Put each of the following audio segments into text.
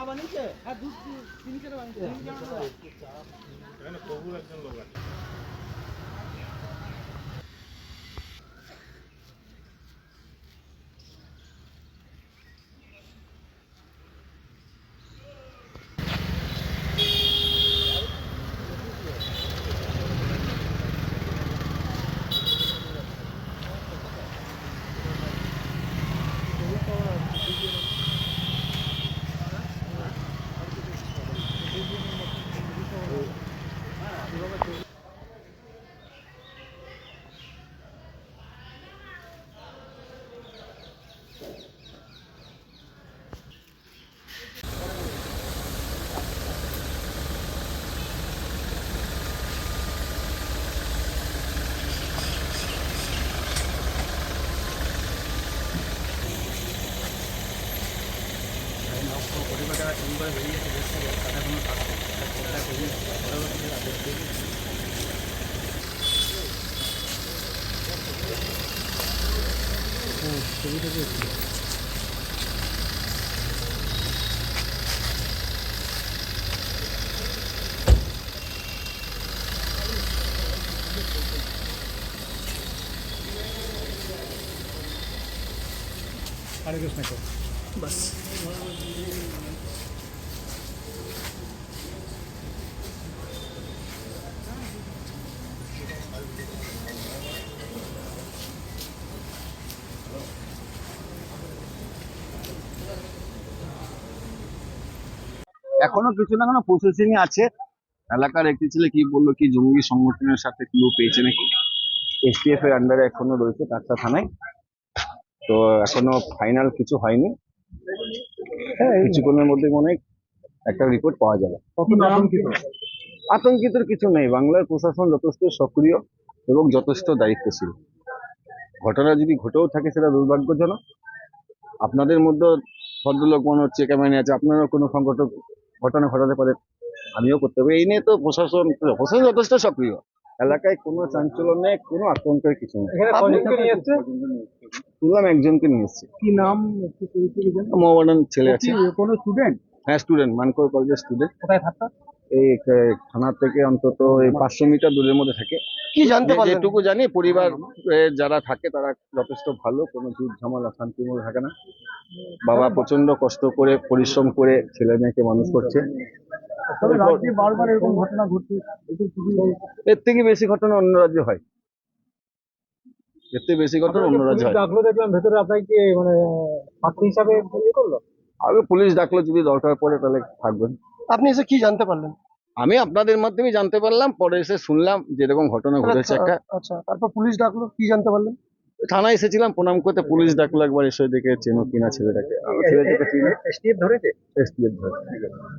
বানিয়েছে এটা চেম্বার বেরিয়ে গেছে বেশ তাদের কোনো কাজ চিন্তা করি পরবর্তী আদেশ হ্যাঁ ছবিটা দেখি हरे कृष्ण को बस এখনও কিছু না কোনো প্রসেসিং আছে। এলাকার একটি ছেলে কি বলল কি জঙ্গি সংগঠনের সাথে ক্লু পেয়েছে নাকি? এসটিএফ এর আন্ডারে এখনও রয়েছে কাঁকড়া থানায়। তো এখনও ফাইনাল কিছু হয়নি। কিছুক্ষণের মধ্যে মনে হয় একটা রিপোর্ট পাওয়া যাবে। আতঙ্কিত? কিছু নেই। বাংলার প্রশাসন যথেষ্ট সক্রিয় এবং যথেষ্ট দায়িত্বশীল। ঘটনা যদি ঘটেও থাকে সেটা দুর্ভাগ্যজনক। আপনাদের মধ্যে ভদ্রলোক মনে হচ্ছে ক্যামেরা আছে। আপনারও কোনো সংকট ঘটনা ঘটাতে পারে আমিও করতে পারি। এই নিয়ে তো প্রশাসন প্রশাসন যথেষ্ট সক্রিয়। এলাকায় কোনো চাঞ্চল্য নেই কোনো আতঙ্কের কিছু নেই। শুনলাম একজনকে নিয়ে এসছে। কি নাম? মোহামেডান ছেলে আছে। কোনো স্টুডেন্ট হ্যাঁ স্টুডেন্ট মানকর কলেজের স্টুডেন্ট কোথায় থাকতো? এই থানা থেকে অন্তত এই পাঁচশো মিটার দূরের মধ্যে থাকে। কি জানতে যে- পারলেন? যেটুকু জানি পরিবার যারা থাকে তারা যথেষ্ট ভালো কোনো ঝুট ঝামেলা শান্তির থাকে না। বাবা প্রচণ্ড কষ্ট করে পরিশ্রম করে ছেলে মেয়েকে মানুষ করছে। তবে রাজ্যে বারবার এরকম ঘটনা ঘটছে এতে খুবই এর থেকে বেশি ঘটনা অন্য রাজ্যে হয়। এর থেকে বেশি ঘটনা অন্য রাজ্যে হয়। ডাকলো দেখলাম ভেতরে আপনাকে মানে ছাত্র হিসাবে ইয়ে করল? আগে পুলিশ ডাকলো যদি দরকার পড়ে তাহলে থাকবেন। আপনি এসে কি জানতে পারলেন? আমি আপনাদের মাধ্যমে জানতে পারলাম পরে এসে শুনলাম যে এরকম ঘটনা ঘটেছে একটা। আচ্ছা তারপর পুলিশ ডাকলো কি জানতে পারলেন? থানায় এসেছিলাম প্রণাম করতে পুলিশ ডাকলো একবার এসে দেখে চেনো কিনা ছেলেটাকে। ছেলেটাকে চিনি স্টেপ ধরেছে? STF ধরে।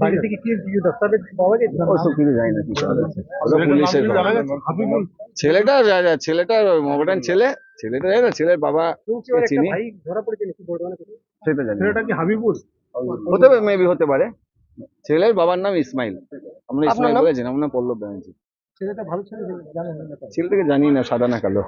বাড়ি থেকে কি কিছু দস্তাবেজ পাওয়া গেছে ওসব কিছু জানি না কি করা যাচ্ছে। ওটা পুলিশের ছেলেটা ছেলেটা মডার্ন ছেলে ছেলেটা জানি না ছেলের বাবা চিনি। ধরা পড়েছে নাকি বর্ধমানে সেটা জানি ছেলেটা কি হাবিবুল হতে পারে মেবি হতে পারে। ছেলের বাবার নাম ইসমাইল। আমরা ইসমাইল? বলে আমার নাম পল্লব ব্যানার্জি। ছেলেটা ভালো ছেলে জানেন না ছেলেটাকে জানি না সাদা না কালো।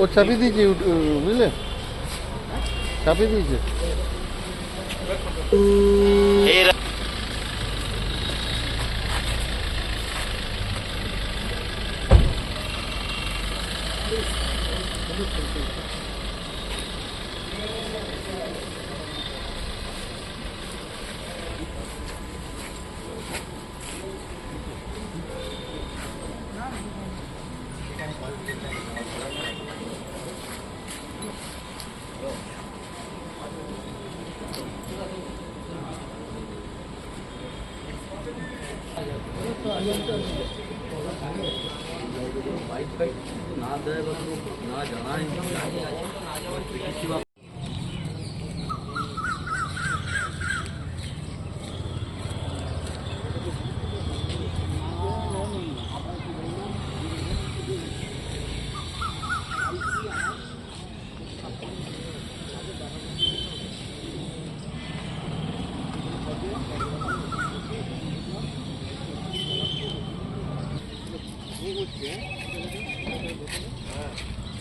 ও চাপিয়ে দিয়েছে বুঝলে? চাপিয়ে দিয়েছে। バイ。না দেয় বা কেউ না জানায়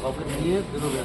কাউকে নিয়ে বেরোবে